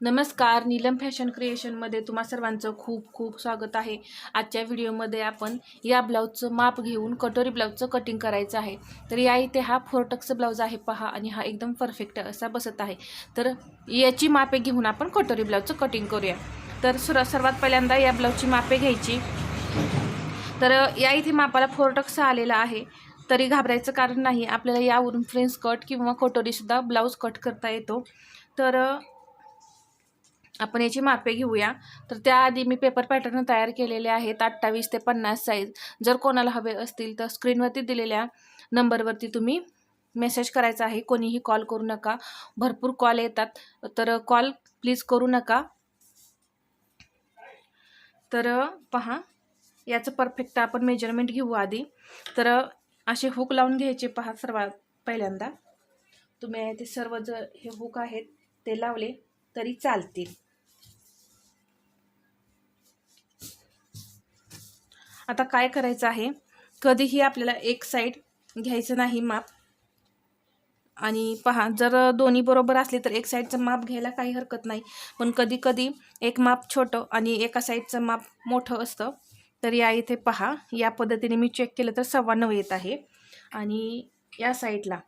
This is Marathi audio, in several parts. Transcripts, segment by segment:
नमस्कार नीलम फॅशन क्रिएशनमध्ये तुम्हा सर्वांचं खूप खूप स्वागत आहे. आजच्या व्हिडिओमध्ये आपण या ब्लाऊजचं माप घेऊन कटोरी ब्लाऊजचं कटिंग करायचं आहे. तर या इथे हा फोरटक्स ब्लाऊज आहे पहा आणि हा एकदम परफेक्ट असा बसत आहे. तर याची मापे घेऊन आपण कटोरी ब्लाऊजचं कटिंग करूया. तर सुर सर्वात पहिल्यांदा या ब्लाऊजची मापे घ्यायची. तर या इथे मापाला फोरटक्स आलेला आहे. तरी घाबरायचं कारण नाही आपल्याला यावरून फ्रेंच कट किंवा कटोरीसुद्धा ब्लाऊज कट करता येतो. तर आपण याची मापे घेऊया. तर त्याआधी मी पेपर पॅटर्न तयार केलेले आहेत. अठ्ठावीस ते पन्नास साईज जर कोणाला हवे असतील तर स्क्रीनवरती दिलेल्या नंबरवरती तुम्ही मेसेज करायचा आहे. कोणीही कॉल करू नका. भरपूर कॉल येतात. तर कॉल प्लीज करू नका. तर पहा याचं परफेक्ट आपण मेजरमेंट घेऊ आधी. तर असे हुक लावून घ्यायचे. पहा सर्वात पहिल्यांदा. तुम्ही ते सर्व जर हे हुक आहेत ते लावले तरी चालतील. आता काय करायचं आहे? कधीही आपल्याला एक साईड घ्यायचं नाही माप. आणि पहा जर दोन्ही बरोबर असले तर एक साईडचं माप घ्यायला काही हरकत नाही. पण कधी कधी एक माप छोटं आणि एका साईडचं माप मोठं असतं. तर या इथे पहा या पद्धतीने मी चेक केलं तर सव्वा नऊ येत आहे. आणि या साईडला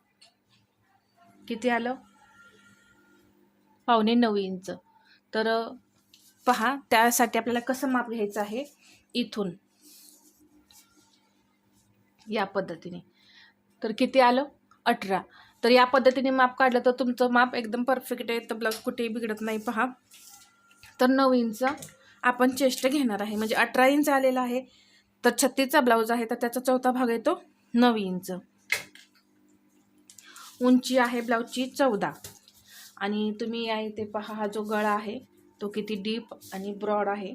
किती आलं? पावणे नऊ इंच. तर पहा त्यासाठी आपल्याला कसं माप घ्यायचं आहे? इथून. या पद्धतीने. तर किती आलं? अठरा. तर या पद्धतीने माप काढलं तर तुमचं माप एकदम परफेक्ट आहे. तर ब्लाऊज कुठेही बिघडत नाही. पहा. तर नऊ इंच आपण चेस्ट घेणार आहे. म्हणजे अठरा इंच आलेला आहे. तर छत्तीसचा ब्लाऊज आहे. तर त्याचा चौथा भाग येतो नऊ इंच. उंची आहे ब्लाऊजची चौदा. आणि तुम्ही या इथे पहा. हा जो गळा आहे तो किती डीप आणि ब्रॉड आहे.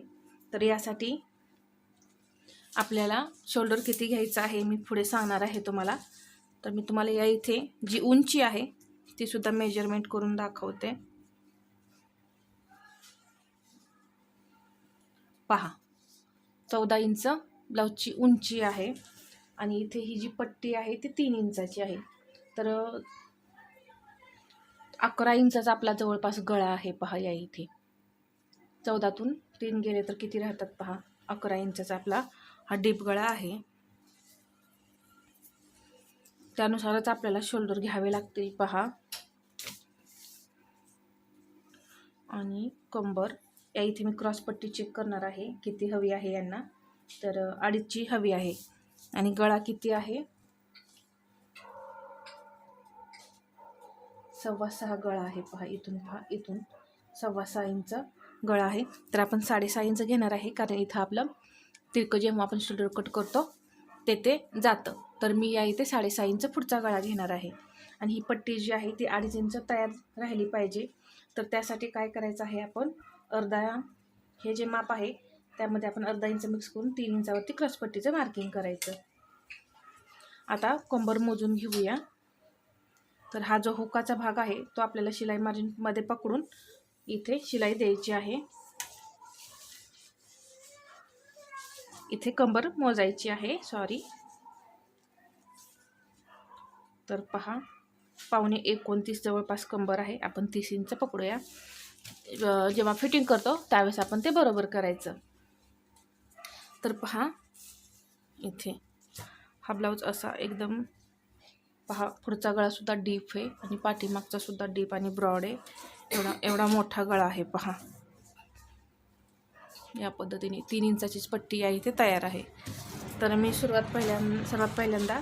तर यासाठी आपल्याला शोल्डर किती घ्यायचं आहे मी पुढे सांगणार आहे तुम्हाला. तर मी तुम्हाला या इथे जी उंची आहे ती सुद्धा मेजरमेंट करून दाखवते. पहा चौदा इंच ब्लाऊजची उंची आहे आणि इथे ही जी पट्टी आहे ती तीन इंचाची आहे. तर अकरा इंचाचा आपला जवळपास गळा आहे पहा या इथे. चौदातून तीन गेले तर किती राहतात पहा अकरा इंचाचा आपला हा डीप गळा आहे. त्यानुसारच आपल्याला शोल्डर घ्यावे लागतील. पहा. आणि कंबर या इथे मी क्रॉसपट्टी चेक करणार आहे. किती हवी आहे यांना? तर अडीचची हवी आहे. आणि गळा किती आहे? सव्वा सहा गळा आहे. पहा इथून पहा इथून सव्वा सहा इंच गळा आहे. तर आपण साडेसहा इंच घेणार आहे. कारण इथं आपलं तिरकं जेव्हा आपण शोल्डर कट करतो तेथे जातं. तर मी या इथे साडेसहा इंच पुढचा गळा घेणार आहे. आणि ही पट्टी जी आहे ती अडीच इंच तयार राहिली पाहिजे. तर त्यासाठी काय करायचं आहे आपण अर्धा हे जे माप आहे त्यामध्ये आपण अर्धा इंच मिक्स करून तीन इंचावरती क्रॉसपट्टीचं मार्किंग करायचं. आता कंबर मोजून घेऊया. तर हा जो हुकाचा भाग आहे तो आपल्याला शिलाई मार्जिनमध्ये पकडून इथे शिलाई द्यायची आहे. इथे कंबर मोजायची आहे सॉरी तर पहा पावणे एकोणतीस जवळपास कंबर आहे. आपण तीस इंच पकडूया. जेव्हा फिटिंग करतो त्यावेळेस आपण ते बरोबर करायचं. तर पहा इथे. हा ब्लाऊज असा एकदम पहा पुढचा गळासुद्धा डीप आहे आणि पाठीमागचासुद्धा डीप आणि ब्रॉड आहे. एवढा एवढा मोठा गळा आहे पहा. या पद्धतीने तीन इंचाचीच पट्टी आहे इथे तयार आहे. तर मी सुरुवात पहिल्या सर्वात पहिल्यांदा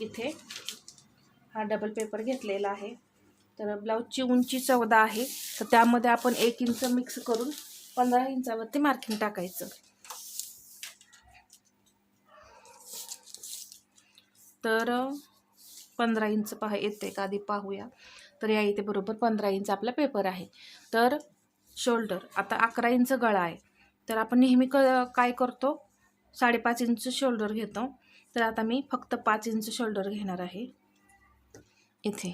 इथे हा डबल पेपर घेतलेला आहे. तर ब्लाऊजची उंची चौदा आहे. तर त्यामध्ये आपण एक इंच मिक्स करून पंधरा इंचावरती मार्किंग टाकायचं. तर पंधरा इंच पहा येते का? आधी पाहूया. तर या इथे बरोबर पंधरा इंच आपला पेपर आहे. तर शोल्डर आता अकरा इंच गळा आहे. तर आपण नेहमी क काय करतो? साडेपाच इंच शोल्डर घेतो. तर आता मी फक्त पाच इंच शोल्डर घेणार आहे. इथे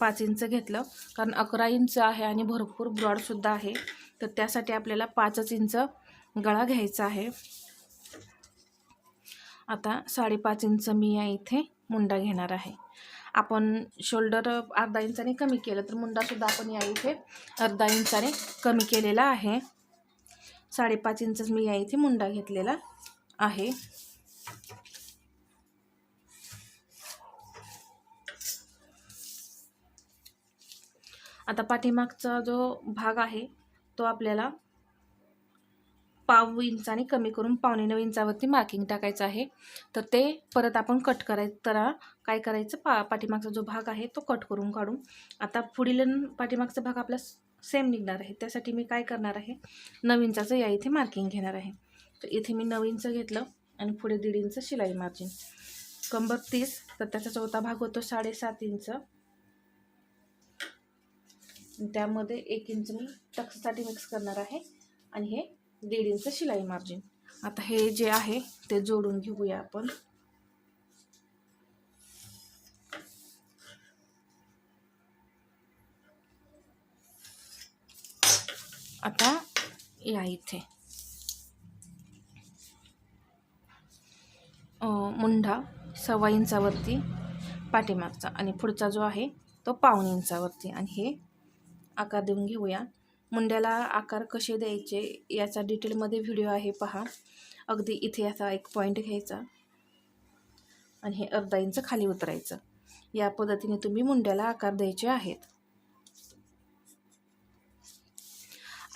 पाच इंच घेतलं. कारण अकरा इंच आहे आणि भरपूर ब्रॉडसुद्धा आहे. तर त्यासाठी आपल्याला पाचच इंच गळा घ्यायचा आहे. आता साडेपाच इंच मी या इथे मुंडा घेणार आहे. आपण शोल्डर अर्धा इंचाने कमी केलं तर मुंडासुद्धा आपण या इथे अर्धा इंचाने कमी केलेला आहे. साडेपाच इंचच मी या इथे मुंडा घेतलेला आहे. आता पाठीमागचा जो भाग आहे तो आपल्याला पाव इंचाने कमी करून पावणे नऊ इंचावरती मार्किंग टाकायचं आहे. तर ते परत आपण कट करायचं तर काय करायचं पा पाठीमागचा जो भाग आहे तो कट करून काढू आता पुढील पाठीमागचा भाग आपला सेम निघणार आहे. त्यासाठी मी काय करणार आहे? नऊ या इथे मार्किंग घेणार आहे. तर इथे मी नऊ इंच घेतलं आणि पुढे दीड इंच शिलाई मार्जिन कंबर तीस तर त्याचा चौथा भाग होतो साडेसात इंच. त्यामध्ये एक इंच मी टक्ससाठी मिक्स करणार आहे आणि हे दीड इंच शिलाई मार्जिन आता हे जे आहे ते जोडून घेऊया आपण. आता या इथे. मुंढा सव्वा इंचावरती पाठीमागचा आणि पुढचा जो आहे तो पाऊण इंचावरती. आणि हे आकार देऊन घेऊया. मुंड्याला आकार कसे द्यायचे याचा डिटेलमध्ये व्हिडिओ आहे पहा. अगदी इथे असा एक पॉईंट घ्यायचा. आणि हे अर्धा इंच खाली उतरायचं. या पद्धतीने तुम्ही मुंड्याला आकार द्यायचे आहेत.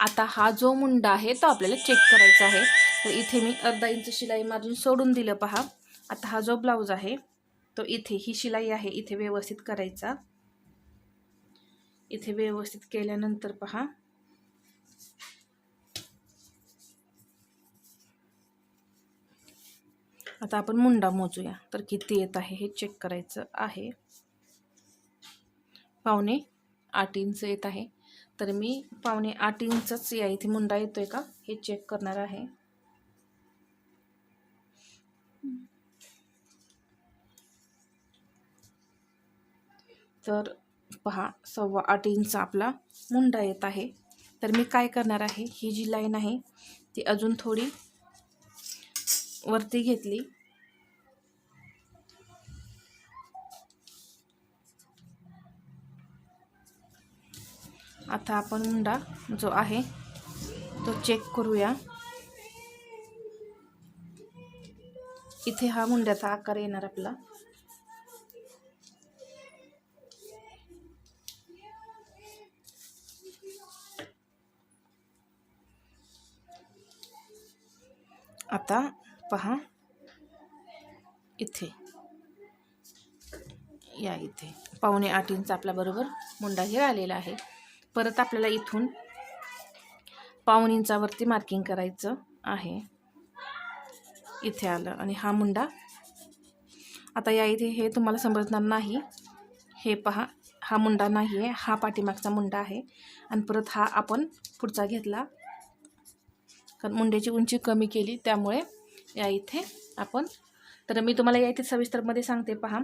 आता हा जो मुंडा आहे तो आपल्याला चेक करायचा आहे. तर इथे मी अर्धा इंच शिलाई मार्जिन सोडून दिलं पहा. आता हा जो ब्लाऊज आहे तो इथे ही शिलाई आहे इथे व्यवस्थित करायचा. इथे व्यवस्थित केल्यानंतर पहा. आता आपण मुंडा मोजूया. तर किती येत आहे हे चेक करायचं आहे. पावणे आठ इंच येत आहे. तर मी पावणे आठ इंचच या इथे मुंडा येतोय का? हे चेक करणार आहे. तर पहा सव्वा आठ इंच आपला मुंडा येत आहे. तर मी काय करणार आहे? ही जी लाईन आहे ती अजून थोडी वरती घेतली. आता आपण मुंडा जो आहे तो चेक करूया. इथे हा मुंड्याचा आकार येणार आपला. आता पहा इथे. या इथे. पावणे आठ इंच आपला बरोबर मुंडा हे आलेला आहे. परत आपल्याला इथून पाऊन इंचावरती मार्किंग करायचं आहे. इथे आलं आणि हा मुंडा. आता या इथे हे तुम्हाला समजणार नाही. हे पहा हा मुंडा नाही आहे हा पाठीमागचा मुंडा आहे. आणि परत हा आपण पुढचा घेतला. कारण मुंड्याची उंची कमी केली त्यामुळे या इथे आपण तर मी तुम्हाला या इथे सविस्तरमध्ये सांगते पहा.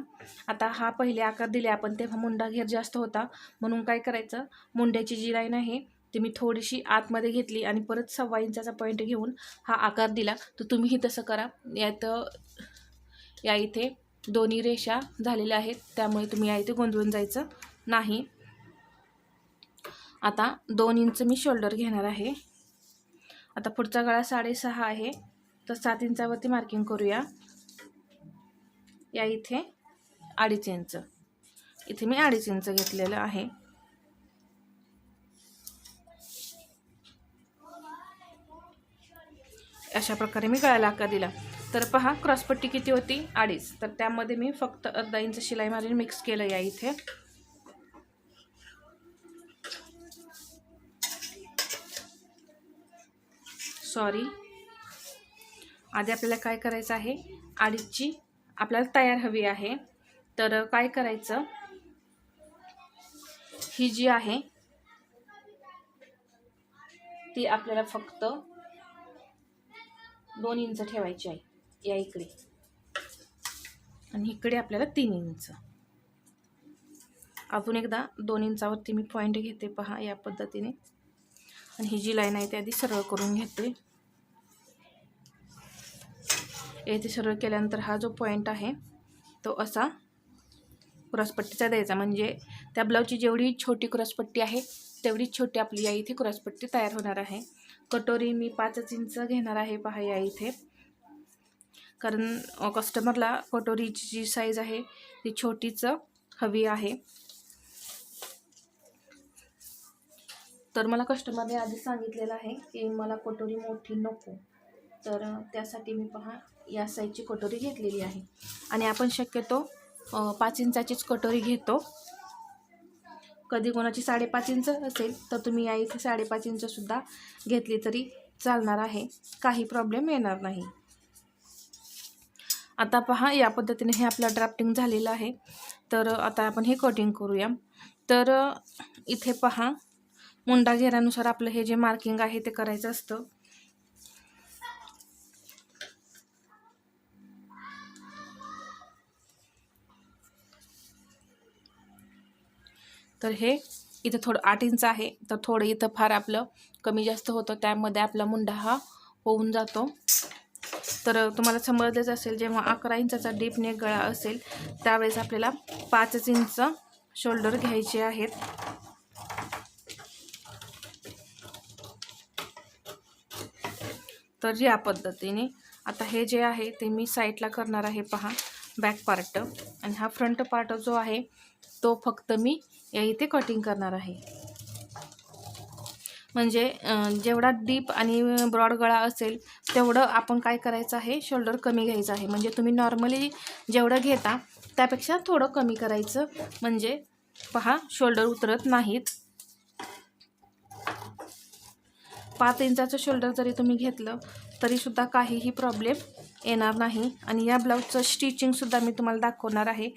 आता हा पहिले आकार दिले आपण तेव्हा मुंडा घेर जास्त होता. म्हणून काय करायचं? मुंड्याची जी लाईन आहे ती मी थोडीशी आतमध्ये घेतली आणि परत सव्वा इंचाचा पॉईंट घेऊन हा आकार दिला. तर तुम्हीही तसं करा. यात या इथे दोन्ही रेषा झालेल्या आहेत. त्यामुळे तुम्ही या इथे गोंधळून जायचं नाही. आता दोन इंच मी शोल्डर घेणार आहे. आता पुढचा गळा साडेसहा आहे. तर सात इंचावरती मार्किंग करूया. या इथे अडीच इंच. इथे मी अडीच इंच घेतलेलं आहे. अशा प्रकारे मी गळ्याला आकार दिला. तर पहा क्रॉसपट्टी किती होती? अडीच. तर त्यामध्ये मी फक्त अर्धा इंच शिलाई मारून मिक्स केलं या इथे. सॉरी आधी आपल्याला काय करायचं आहे? अडीचची आपल्याला तयार हवी आहे. तर काय करायचं? ही जी आहे ती आपल्याला फक्त दोन इंच ठेवायची आहे या इकडे. आणि इकडे आपल्याला तीन इंच. अजून एकदा दोन इंचावरती मी पॉईंट घेते पहा या पद्धतीने. आणि ही जी लाईन आहे ती आधी सरळ करून घेते. येथे सरळ केल्यानंतर हा जो पॉईंट आहे तो असा क्रॉसपट्टीचा द्यायचा. म्हणजे त्या ब्लाऊजची जेवढी छोटी क्रॉसपट्टी आहे तेवढीच छोटी आपली या इथे क्रॉसपट्टी तयार होणार आहे. कटोरी मी पाचच इंच घेणार आहे पहा या इथे. कारण कस्टमरला कटोरीची जी साईज आहे ती छोटीच हवी आहे. तर मला कस्टमरने आधी सांगितलेलं आहे की मला कटोरी मोठी नको. तर त्यासाठी मी पहा या साईजची कटोरी घेतलेली आहे. आणि आपण शक्यतो पाच इंचाचीच कटोरी घेतो. कधी कोणाची साडेपाच इंच असेल तर तुम्ही या इथे साडेपाच इंचसुद्धा घेतली तरी चालणार आहे. काही प्रॉब्लेम येणार नाही. आता पहा या पद्धतीने हे आपलं ड्राफ्टिंग झालेलं आहे. तर आता आपण हे कटिंग करूया. तर इथे पहा मुंडा घेऱ्यानुसार आपलं हे जे मार्किंग आहे ते करायचं असतं. तर हे इथं थोडं आठ इंच आहे. तर थोडं इथं फार आपलं कमी जास्त होतं. त्यामध्ये आपला मुंडा हा होऊन जातो. तर तुम्हाला समजलंच असेल जेव्हा अकरा इंचाचा डीप नेक गळा असेल त्यावेळेस आपल्याला पाचच इंच शोल्डर घ्यायचे आहेत. तर या पद्धतीने आता हे जे आहे ते मी साईडला करणार आहे. पहा बॅक पार्ट आणि हा फ्रंट पार्ट जो आहे तो फक्त मी या इथे कटिंग करणार आहे. म्हणजे जेवढा डीप आणि ब्रॉड गळा असेल तेवढं आपण काय करायचं आहे? शोल्डर कमी घ्यायचं आहे. म्हणजे तुम्ही नॉर्मली जेवढं घेता त्यापेक्षा थोडं कमी करायचं. म्हणजे पहा शोल्डर उतरत नाहीत. पाच इंचाचं शोल्डर जरी तुम्ही घेतलं तरीसुद्धा काहीही प्रॉब्लेम येणार नाही. आणि या ब्लाऊजचं स्टिचिंगसुद्धा मी तुम्हाला दाखवणार आहे.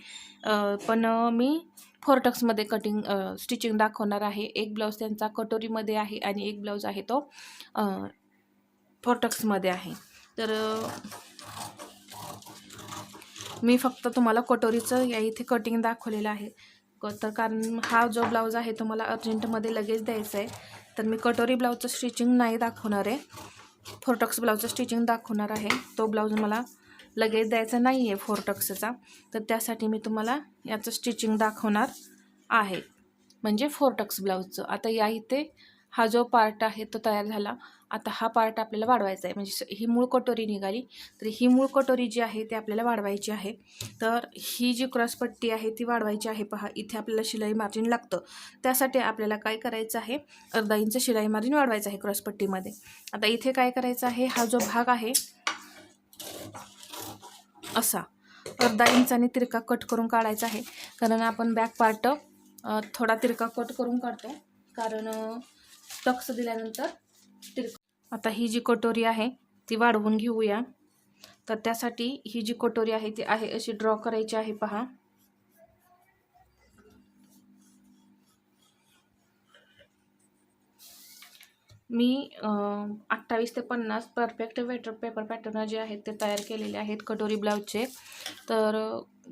पण मी फोरटक्समध्ये कटिंग स्टिचिंग दाखवणार आहे. एक ब्लाऊज त्यांचा कटोरीमध्ये आहे आणि एक ब्लाऊज आहे तो अ, फोरटक्समध्ये आहे. तर मी फक्त तुम्हाला कटोरीचं या इथे कटिंग दाखवलेलं आहे. क- तर कारण हा जो ब्लाऊज आहे तो मला अर्जंटमध्ये लगेच द्यायचा आहे. तर मी कटोरी ब्लाऊजचं स्टिचिंग नाही दाखवणार आहे. फोरटक्स ब्लाऊजचं स्टिचिंग दाखवणार आहे. तो ब्लाऊज मला लगेच द्यायचा नाही आहे फोरटक्सचा तर त्यासाठी मी तुम्हाला याचं स्टिचिंग दाखवणार आहे. म्हणजे फोरटक्स ब्लाऊजचं. आता या इथे हा जो पार्ट आहे तो तयार झाला. आता हा पार्ट आपल्याला वाढवायचा आहे. म्हणजे ही मूळ कटोरी निघाली. तर ही मूळ कटोरी जी आहे ती आपल्याला वाढवायची आहे. तर ही जी क्रॉसपट्टी आहे ती वाढवायची आहे. पहा इथे आपल्याला शिलाई मार्जिन लागतं. त्यासाठी आपल्याला काय करायचं आहे? अर्धा इंच शिलाई मार्जिन वाढवायचं आहे क्रॉसपट्टीमध्ये आता इथे काय करायचं आहे? हा जो भाग आहे असा. अर्धा इंचाने तिरका कट करून काढायचा आहे. कारण आपण बॅक पार्ट थोडा तिरका कट करून काढतो. कारण टक्स दिल्यानंतर तिरका आता ही जी कटोरी आहे ती वाढवून घेऊया. तर त्यासाठी ही जी कटोरी आहे ती आहे अशी ड्रॉ करायची आहे पहा. मी अठ्ठावीस ते पन्नास परफेक्ट वेटर पेपर पॅटर्न जे आहेत ते तयार केलेले आहेत कटोरी ब्लाऊजचे तर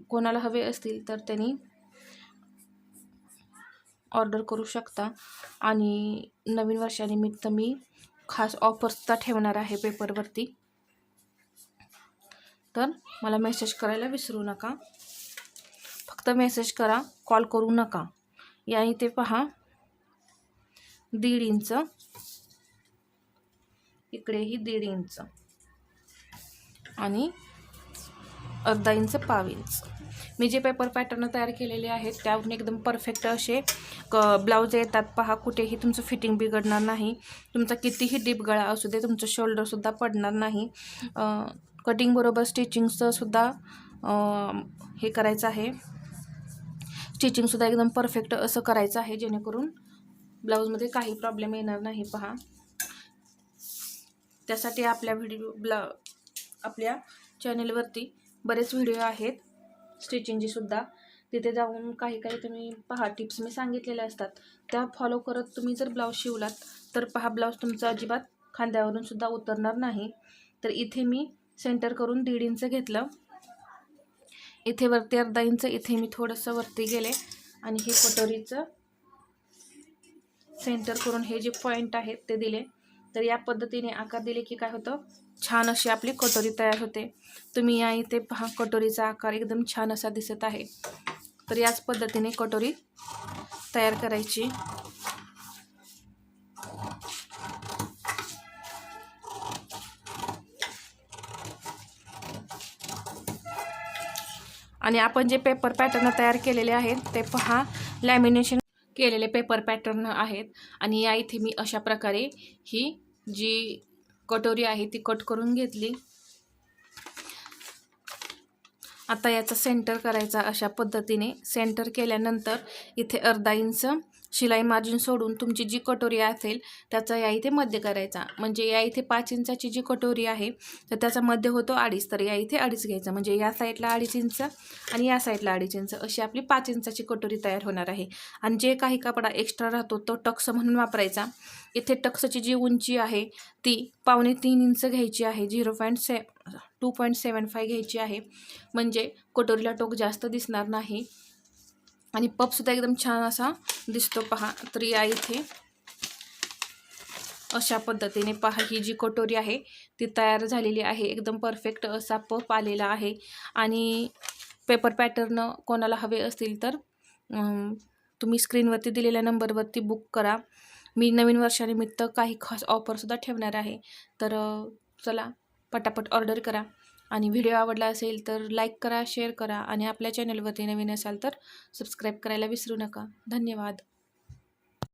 कोणाला हवे असतील तर त्यांनी ऑर्डर करू शकता. आणि नवीन वर्षानिमित्त मी खास ऑफर्सचा ठेवणार आहे पेपरवरती तर मला मेसेज करायला विसरू नका. फक्त मेसेज करा कॉल करू नका. या इथे पहा. दीड इंच. इकडेही दीड इंच. आणि अर्धा इंच पाव इंच. मी जे पेपर पॅटर्न तयार केलेले आहेत त्यावरून एकदम परफेक्ट असे क ब्लाऊज येतात. पहा कुठेही तुमचं फिटिंग बिघडणार नाही. तुमचा कितीही डीप गळा असू दे तुमचं शोल्डरसुद्धा पडणार नाही. कटिंगबरोबर स्टिचिंगचंसुद्धा हे करायचं आहे. स्टिचिंगसुद्धा एकदम परफेक्ट असं करायचं आहे जेणेकरून ब्लाऊजमध्ये काही प्रॉब्लेम येणार नाही. पहा. त्यासाठी आपल्या व्हिडिओ ब्ला आपल्या चॅनेलवरती बरेच व्हिडिओ आहेत. स्टिचिंगची सुद्धा. तिथे जाऊन काही काही तुम्ही पहा टिप्स मी सांगितलेल्या असतात. त्या फॉलो करत तुम्ही जर ब्लाऊज शिवलात तर पहा ब्लाऊज तुमचा अजिबात खांद्यावरून सुद्धा उतरणार नाही. तर इथे मी सेंटर करून दीड इंच घेतलं. इथे वरती अर्धा इंच इथे मी थोडंसं वरती गेले. आणि हे कटोरीचं सेंटर करून हे जे पॉईंट आहेत ते दिले. तर या पद्धतीने आकार दिले की काय होतं? छान अशी आपली कटोरी तयार होते. तुम्ही या इथे पहा कटोरीचा आकार एकदम छान असा दिसत आहे. तर याच पद्धतीने कटोरी तयार करायची. आणि आपण जे पेपर पॅटर्न तयार केलेले आहेत ते पहा लॅमिनेशन केलेले पेपर पॅटर्न आहेत. आणि या इथे मी अशा प्रकारे ही जी कटोरी आहे ती कट करून घेतली. आता याचं सेंटर करायचा अशा पद्धतीने. सेंटर केल्यानंतर इथे अर्धा इंच शिलाई मार्जिन सोडून तुमची जी कटोरी असेल त्याचा या इथे मध्य करायचा. म्हणजे या इथे पाच इंचाची जी कटोरी आहे तर त्याचा मध्य होतो अडीच. तर या इथे अडीच घ्यायचा. म्हणजे या साईडला अडीच इंच आणि या साईडला अडीच इंच. अशी आपली पाच इंचाची कटोरी तयार होणार आहे. आणि जे काही कपडा एक्स्ट्रा राहतो तो टक्स म्हणून वापरायचा. इथे टक्सची जी उंची आहे ती पावणे तीन इंच घ्यायची आहे. झिरो पॉईंट से टू पॉईंट सेवन फाय घ्यायची आहे. म्हणजे कटोरीला टोक जास्त दिसणार नाही. आणि पपसुद्धा एकदम छान असा दिसतो पहा. तर या इथे अशा पद्धतीने पहा ही जी कटोरी आहे ती तयार झालेली आहे. एकदम परफेक्ट असा पप आलेला आहे. आणि पेपर पॅटर्न कोणाला हवे असतील तर तुम्ही स्क्रीनवरती दिलेल्या नंबरवरती बुक करा. मी नवीन वर्षानिमित्त काही खास ऑफरसुद्धा ठेवणार आहे. तर चला पटापट ऑर्डर करा. आणि व्हिडिओ आवडला असेल तर लाईक करा शेअर करा आणि आपल्या चॅनलवरती नवीन असाल तर सबस्क्राईब करायला विसरू नका. धन्यवाद.